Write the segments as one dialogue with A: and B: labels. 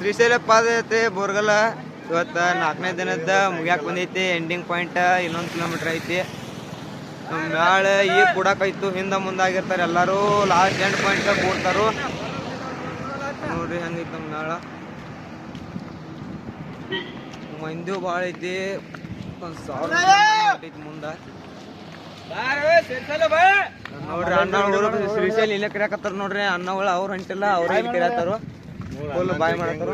A: ಶ್ರೀಶೈಲ ಪಾದಯಾತ್ರೆ ಬೋರ್ಗಲ ಇವತ್ತು ನಾಲ್ಕನೇ ದಿನದ ಮುಗ್ಯಾಕ ಬಂದೈತಿ. ಎಂಡಿಂಗ್ ಪಾಯಿಂಟ್ ಇನ್ನೊಂದು ಕಿಲೋಮೀಟರ್ ಐತಿ. ಮ್ಯಾಳ ಈಗ ಕೊಡೋಕಾಯ್ತು ಹಿಂದೆ ಮುಂದಾಗಿರ್ತಾರೆ ಎಲ್ಲರೂ. ಲಾಸ್ಟ್ ಎಂಡ್ ಪಾಯಿಂಟ್ ಕೂಡ್ತಾರು. ನೋಡ್ರಿ ಹೆಂಗೈತೆ ನಮ್ಮ ಮ್ಯಾಳ ಮಂದಿ ಭಾಳ ಐತಿ. ಒಂದು ಸಾವಿರ ಮುಂದೆ ನೋಡ್ರಿ ಅಣ್ಣ ಶ್ರೀಶೈಲ ಇಲ್ಲೇ ಕರೆಯಕತ್ತಾರ ನೋಡ್ರಿ. ಅಣ್ಣಗಳು ಅವ್ರು ಹೊಂಟಿಲ್ಲ, ಅವ್ರು ಇಲ್ಲಿ ಕರಿಯಾತಾರು ಫುಲ್ ಬಾಯ್ ಮಾಡ್ತಾರ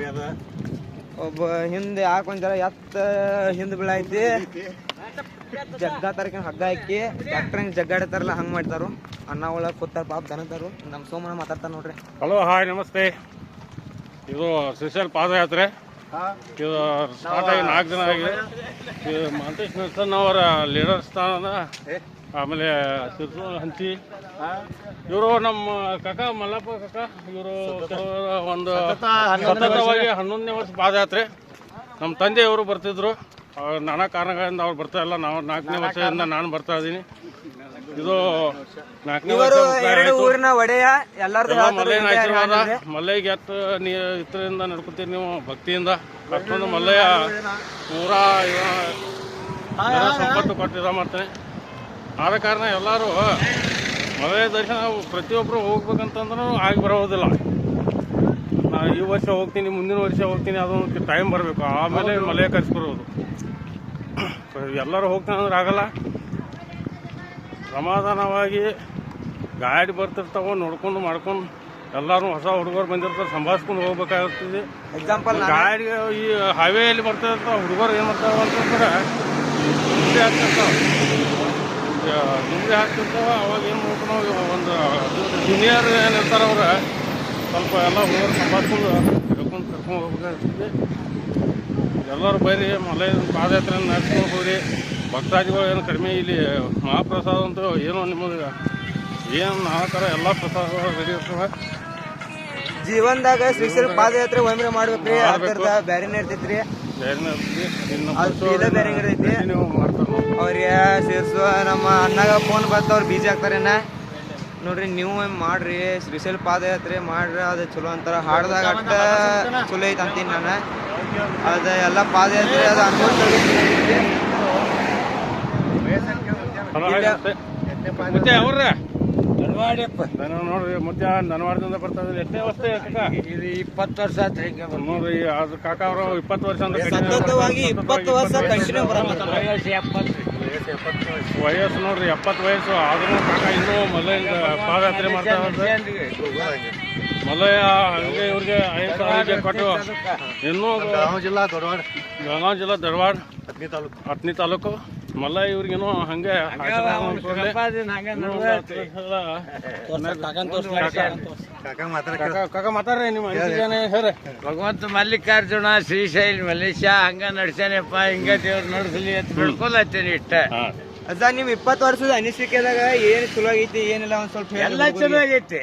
A: ಒಬ್ಬ ಹಿಂದೆ ಹಾಕೊಂಜರ ಎತ್ತ ಹಿಂದ್ ಬೀಳೈತಿ ಜಗ್ಗ ತರಕಿನ ಹಗ್ಗ ಹಾಕಿ ಟ್ರ್ಯಾಕ್ಟರ್ ಹೆಂಗ್ ಜಗ್ಗಾಡತಾರಲ್ಲ ಹಂಗ್ ಮಾಡ್ತಾರು. ಅಣ್ಣಗಳ ಕೂತಾರ ಪಾಪ ದನತಾರು ನಮ್ ಸೋಮನ ಮಾತಾಡ್ತಾರ ನೋಡ್ರಿ.
B: ಹಲೋ ಹಾಯ್ ನಮಸ್ತೆ. ಇದು ಸ್ಪೆಷಲ್ ಪಾದಯಾತ್ರೆ. ಸ್ಟಾರ್ಟ್ ಆಗಿ ನಾಲ್ಕು ದಿನ ಆಗಿದೆ. ಮಹಂತೇಶ್ ನರ್ಸನ್ ಅವರ ಲೀಡರ್ ಸ್ಥಾನದ ಆಮೇಲೆ ಸಿರ್ಸು ಹಂಚಿ. ಇವರು ನಮ್ಮ ಕಾಕ ಮಲ್ಲಪ್ಪ ಕಾಕ ಇವರು ಒಂದು ಸತತವಾಗಿ ಹನ್ನೊಂದನೇ ವರ್ಷ ಪಾದಯಾತ್ರೆ. ನಮ್ಮ ತಂದೆ ಇವರು ಬರ್ತಿದ್ರು. ಅವ್ರು ನಾನಾ ಕಾರಣಗಳಿಂದ ಅವ್ರು ಬರ್ತಾ ಇಲ್ಲ. ನಾವು ನಾಲ್ಕನೇ ವರ್ಷದಿಂದ ನಾನು ಬರ್ತಾ ಇದ್ದೀನಿ. ಇದು ನಾಲ್ಕನೇ
A: ಇವರು ಎರಡು ಊರಿನ ಒಡೆಯ ಎಲ್ಲಾರ್ದು
B: ಎಲ್ಲ
A: ಹೇಳ್ತಾರು
B: ಆಶೀರ್ವಾದ.
A: ಹಾಡಿದ್ರೆ.
B: ಮಲ್ಲಯ್ಯಗೆ ಎತ್ತು ನೀ ಇತ್ತರಿಂದ ನಡ್ಕೊತೀರಿ ನೀವು ಭಕ್ತಿಯಿಂದ. ಅಷ್ಟೊಂದು ಮಲ್ಲಯ್ಯ ಊರ ಸಂಪತ್ತು ಕೊಟ್ಟಿದ ಮಾಡ್ತಾನೆ ಆದ ಕಾರಣ ಎಲ್ಲರೂ ಮಲ್ಲಯ್ಯ ದರ್ಶನ ಪ್ರತಿಯೊಬ್ಬರು ಹೋಗ್ಬೇಕಂತಂದ್ರೂ ಆಗಿ ಬರೋದಿಲ್ಲ. ನಾನು ಈ ವರ್ಷ ಹೋಗ್ತೀನಿ ಮುಂದಿನ ವರ್ಷ ಹೋಗ್ತೀನಿ ಅದೊಂದು ಟೈಮ್ ಬರಬೇಕು. ಆಮೇಲೆ ಮಲಯ ಕರೆಸ್ಬರೋದು. ಎಲ್ಲರೂ ಹೋಗ್ತಾನೆ ಅಂದ್ರೆ ಆಗಲ್ಲ. ಸಮಾಧಾನವಾಗಿ ಗಾಡಿ ಬರ್ತಿರ್ತಾವ ನೋಡ್ಕೊಂಡು ಮಾಡ್ಕೊಂಡು ಎಲ್ಲರೂ ಹೊಸ ಹುಡುಗರು ಬಂದಿರ್ತಾರೆ ಸಂಭಾಳಿಸ್ಕೊಂಡು ಹೋಗ್ಬೇಕಾಗ್ತದೆ.
A: ಎಕ್ಸಾಂಪಲ್
B: ಗಾಡಿ ಈ ಹೈವೇಯಲ್ಲಿ ಬರ್ತಿರ್ತಾವ ಹುಡುಗರು ಏನು ಮಾಡ್ತಾವೆ ಅಂತಂದ್ರೆ ದುಂಡಿ ಹಾಕ್ತಿರ್ತಾವ. ದುಂಡಿ ಹಾಕ್ತಿರ್ತಾವ ಅವಾಗ ಏನು ಮಾಡ್ಕೊಂಡು ಒಂದು ಜೂನಿಯರ್ ಏನಿರ್ತಾರ ಅವ್ರು ಸ್ವಲ್ಪ ಎಲ್ಲ ಹುಡುಗರು ಸಂಭಾಳಿಸ್ಕೊಂಡು ಕರ್ಕೊಂಡು ಕರ್ಕೊಂಡು ಹೋಗ್ಬೇಕಾಗ್ತದೆ. ಎಲ್ಲರೂ ಬೈರಿ ಮಲೆ ಪಾದಯಾತ್ರೆಯನ್ನು ನಡೆಸ್ಕೊಂಡು ಹೋಗ್ರಿ. ಭಕ್ತಾದಿಗಳು ಏನು ಕಡಿಮೆ ಇಲ್ಲಿ ಮಹಾಪ್ರಸಾದ ಅಂತೂ ಏನೋ ನಿಮಗೆ ಏನು ಆ ಥರ ಎಲ್ಲ ಪ್ರಸಾದಗಳು ರೆಡಿ ಇರ್ತವೆ.
A: ಜೀವನದಾಗ ಶ್ರೀಶೈಲ ಪಾದಯಾತ್ರೆ ಒಮ್ಮೆ ಮಾಡ್ಬೇಕ್ರಿ ಅದರದ ಬ್ಯಾರೆನೇ ಇರ್ತೈತ್ರಿ. ಅವ್ರಿಗೆ ಸೇರಿಸುವ ನಮ್ಮ ಅಣ್ಣಗ ಫೋನ್ ಬರ್ತಾವ ಅವ್ರು ಬೀಜಿ ಆಗ್ತಾರೇನ ನೋಡ್ರಿ ನೀವು ಮಾಡ್ರಿ ಶ್ರೀಶೈಲ ಪಾದಯಾತ್ರೆ ಮಾಡ್ರಿ ಅದು ಚಲೋ ಅಂತಾರ. ಹಾಡ್ದಾಗ ಅಟ್ಟ ಚಲೋ ಐತೆ ಅಂತೀನಿ ನಾನು. ಅದ ಎಲ್ಲ ಪಾದಯಾತ್ರೆ ಅದು
B: ನಮಸ್ತೆ. ಮುತ್ತೆ ಅವ್ರೆ ನಾನು ನೋಡ್ರಿ ಮುತ್ಯ ಧನವಾಡದಿಂದ ಬರ್ತಾ ಎಷ್ಟೇ ಅವಸ್ಥೆ
C: ಇದು ಇಪ್ಪತ್ತು ವರ್ಷ ಹಿಂಗೆ.
B: ನೋಡ್ರಿ ಕಾಕ ಅವರು ಇಪ್ಪತ್ತು ವರ್ಷ ಅಂದ್ರೆ
A: ಸತತವಾಗಿ ಇಪ್ಪತ್ತು ವರ್ಷ ಕಂಟಿನ್ಯೂ
C: ವಯಸ್ಸು ಎಪ್ಪತ್ತು. ರೀ.
B: ವಯಸ್ಸು. ನೋಡ್ರಿ ಎಪ್ಪತ್ತು ವಯಸ್ಸು. ಆದ್ರೂ ಕಾಕ ಇನ್ನೂ ಮಲ್ಲಯ್ಯ ಪಾದಯಾತ್ರೆ ಮಾಡ್ತಾ ಮಲ್ಲಯ್ಯ ಹಂಗೆ ಇವ್ರಿಗೆ ಐದು ಸಾವಿರ ಕೊಟ್ಟು ಇನ್ನೂ
C: ಜಿಲ್ಲಾ ಧಾರವಾಡ.
B: ಬೆಳಗಾವಿ ಜಿಲ್ಲಾ ಧಾರವಾಡ
C: ಹತ್ತನೇ ತಾಲೂಕು.
B: ಹತ್ತನೇ ತಾಲೂಕು. ಮಲ್ಲಯ್ಯ ಇವ್ರಿಗೇನೋ ಹಂಗೆ
D: ಭಗವಂತ ಮಲ್ಲಿಕಾರ್ಜುನ ಶ್ರೀಶೈಲ್ ಮಲ್ಲೇಶ ಹಂಗ ನಡ್ಸ್ಯಾನಪ್ಪ ಹಿಂಗ ದೇವ್ರು ನಡ್ಸಲಿ ಅಂತ ಬಿಡ್ಕೊಲತ್ತೇನೆ ಇಷ್ಟ.
B: ಹಾಂ.
A: ಅದ ನಿಮ್ ಇಪ್ಪತ್ತು ವರ್ಷದ ಅನಿಸಿಕೆದಾಗ ಏನ್ ಚಲೋ ಆಗೈತಿ ಏನಿಲ್ಲ ಒಂದ್ ಸ್ವಲ್ಪ
D: ಎಲ್ಲ. ಚಲೋ ಆಗೈತಿ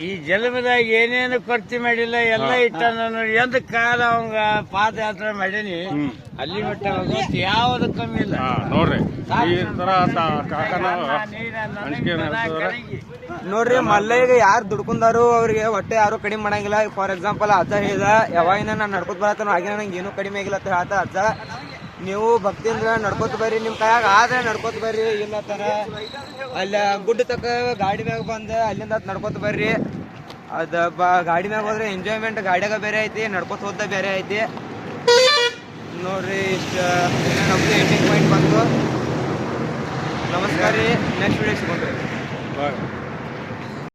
D: ಈ ಜನ್ಮದಾಗ ಏನೇನು ಖರ್ಚು ಮಾಡಿಲ್ಲ ಎಲ್ಲ ಇಟ್ಟ ನಾನು ಎಂದ ಕಾಲ ಅವಂಗ ಪಾದಯಾತ್ರೆ ಮಾಡೀನಿ ಅಲ್ಲಿ ಮಟ್ಟ ಯಾವ್ದು ಕಮ್ಮಿ ಇಲ್ಲ.
B: ನೋಡ್ರಿ. ಈ
A: ನೋಡ್ರಿ ಮಲ್ಲಯ್ಯಗ ಯಾರು ದುಡ್ಕೊಂಡಾರು ಅವ್ರಿಗೆ ಹೊಟ್ಟೆ ಯಾರು ಕಡಿಮೆ ಮಾಡಂಗಿಲ್ಲ. ಫಾರ್ ಎಕ್ಸಾಂಪಲ್ ಅಜ್ಜ ಹೇಳ್ದ ಯಾವಾಗಿನ ನಾನು ನಡ್ಕೊತ ಬರತ್ತಾನ ಆಗಿನ ನಂಗೆ ಏನೂ ಕಡಿಮೆ ಆಗಿಲ್ಲ ಅಂತ ಹೇಳ್ತಾ ಅಜ್ಜ. ನೀವು ಭಕ್ತಿಯಿಂದ ನಡ್ಕೊತ ಬರ್ರಿ, ನಿಮ್ ಕೈಯಾಗ ಆದ್ರೆ ನಡ್ಕೊತ ಬರ್ರಿ, ಇಲ್ಲ ತರ ಅಲ್ಲ, ಗುಡ್ಡ ತಕ ಗಾಡಿ ಮ್ಯಾಗ ಬಂದ, ಅಲ್ಲಿಂದ ನಡ್ಕೊತ ಬರ್ರಿ. ಅದ ಗಾಡಿ ಮ್ಯಾಗ ಹೋದ್ರೆ ಎಂಜಾಯ್ಮೆಂಟ್ ಗಾಡಿಯಾಗ ಬೇರೆ ಐತಿ, ನಡ್ಕೊತ ಹೋದ ಬೇರೆ ಐತಿ. ನೋಡ್ರಿ, ಇಷ್ಟ. ನಮ್ದು ಎಂಡಿಂಗ್ ಪಾಯಿಂಟ್ ಬಂತು. ನಮಸ್ಕಾರ ರೀ. ನೆಕ್ಸ್ಟ್ ವಿಡಿಯೋ ಸಿಗೋಣ್ರಿ
B: ಬಾಯ್